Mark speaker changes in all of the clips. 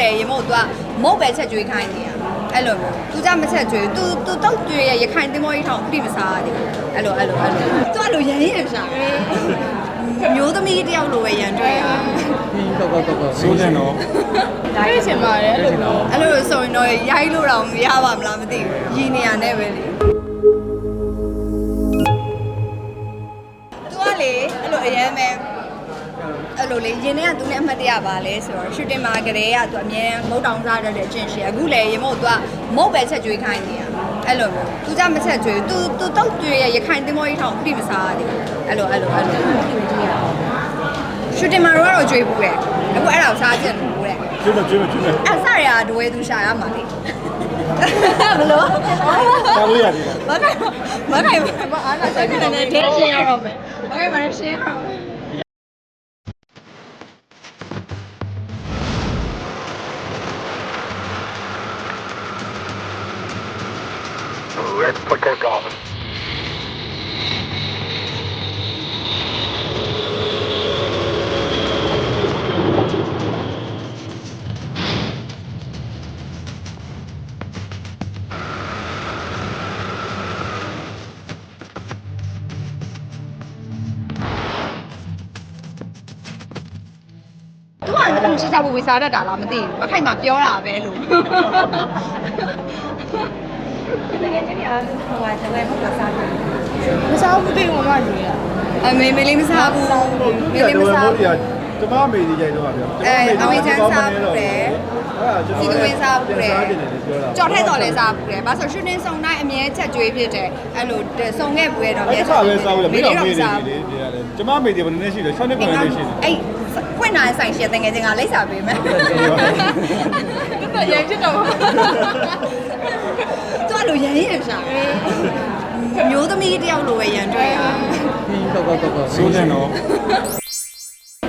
Speaker 1: လည်းရေမို့သူကမုတ်ပဲချက်ကျွေးခိုင်းနေတာအဲ့လိုမျိုးသူကြမချက်ကျွေးသူသူတော့ကျွေးရရခိုင်တင်မောကြီးထောင်ပြိမစားရတယ်အဲ့လိုအဲ့လိုအဲ့လိုသူကလိုရမ်းရမ်းရှာမျိုးသမီးတယောက်လိုပဲရန်တွေ့ရ
Speaker 2: တော့တော့တော့
Speaker 3: ဆိုးတယ်နော်
Speaker 4: တွေ့ချင်ပါတယ်အဲ့လိုမျိုး
Speaker 1: အဲ့လိုဆိုရင်တော့ရိုက်လို့တော့မရပါမလားမသိဘူးရည်နေရနဲ့ပဲလေ အဲ့လိုလေရင်းနေကသူနဲ့အမှတ်တရပါလဲဆိုတော့ရှူတင်မှာကလေးကသူအမြဲမုတ်တောင်စားတတ်တဲ့အကျင့်ရှိရအခုလေရေမို့သူကမုတ်ပဲချက်ကျွေးခိုင်းနေတာအဲ့လိုမျိုးသူကြမချက်ကျွေးသူသူတော့ကျွေးရရခိုင်တင်မောကြီးထောင်ပြိမစားရတယ်အဲ့လိုအဲ့လိုအဲ့လိုရှူတင်မှာတော့ကျွေးဘူးလေအခုအဲ့ဒါကိုစားချင်ဘူးတဲ့
Speaker 3: ကျွေးမကျွေးမကျွေးမ
Speaker 1: အဲ့စရရဒွေသူရှာရမှာလေဘလို့
Speaker 3: စားလို့ရတယ်
Speaker 1: မခိုင်မခိုင်မ
Speaker 4: အားနာဆိုင်နေတယ်ဒဲရှင်းရတော့မယ်
Speaker 1: မခိုင်မရှင်းတော့ သူကအဲ့ချစ်ချဖို့ဝေစားတတ်တာလားမသိဘူးမခိုင်မပြောတာပဲလို့
Speaker 4: မစားဘူးတိတ်မမယူရ
Speaker 1: အမေမေလေးမစားဘူးမေလေးမစားဘူး
Speaker 3: ကျမမေဒီကြိုက်တော့ဗျာ
Speaker 1: အဲအမေချမ်းစားဘူးလေ
Speaker 3: အဲ့ဒါကျွန်
Speaker 1: စီ
Speaker 3: တော်
Speaker 1: ကဝင်စားဘူးလေ
Speaker 3: စားတယ်လေပြောတာ
Speaker 1: ကြော်ထက်တော်လဲစားဘူးလေဘာလို့ရှူတင်စုံတိုင်းအမြဲချက်ကျွေးဖြစ်တယ်အဲ့လိုစုံခဲ့ဘူးရတော့
Speaker 3: အဲ့ဒါပဲစားဘူးလေမိတော့မေးတယ်
Speaker 1: စား
Speaker 3: လေဒီရတယ်ကျမမေဒီဘယ်နည်းရှိလဲ6နှစ်
Speaker 1: ဘူး
Speaker 3: 9နှစ်ရှိတယ်
Speaker 1: အဲ့ဖွင့်လာတဲ့ဆိုင်ရှင်တကယ်ချင်းကလိမ့်စာပေးမယ်
Speaker 4: တော်ရန်ဖြစ်တော့
Speaker 1: သူကလိုရမ်းရမ်းရှာမျိုးသမီးတယောက်လိုပဲရန်တွေ့ရ
Speaker 2: တော့တော့တော့
Speaker 3: ဆိုးတယ်နော်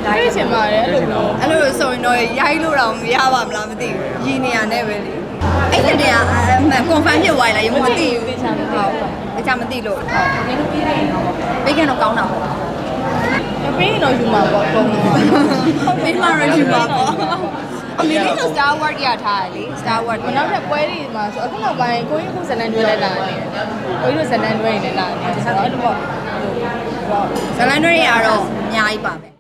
Speaker 4: တွေ့ချင်ပါတယ်အဲ့လိုမျိုး
Speaker 1: အဲ့လိုဆိုရင်တော့ရိုက်လို့တော့မရပါမလားမသိဘူးရည်နေရနဲ့ပဲလေအဲ့ဒီတည်းကအမှန်ကွန်ဖန်ဖြစ်သွားလားရေမမသိဘူးဟုတ်အချာမသိလို့ဟုတ်နင်တို့ပြေးတယ်နော်ပေးကန်တော့ကောင်းတာပေါ့
Speaker 4: ပေးရင်တော့ယူမှာပေါ့ပုံတော့
Speaker 1: ပေးမှရရှိပါပေါ့အမေလေးက Star Wars ရထားတယ်လေ Star Wars
Speaker 4: မနောက်ထပ်ပွဲတွေမှာဆိုအခုနောက်ပိုင်းကိုကြီးခုဇလန်တွဲလိုက်တာနေကိုကြီးတို့ဇလန်တွဲနေလာနေဆိုတော့အဲ့လိုပေါ့ဟိုပေါ့
Speaker 1: ဇလန်တွေကတော့အများကြီးပါပဲ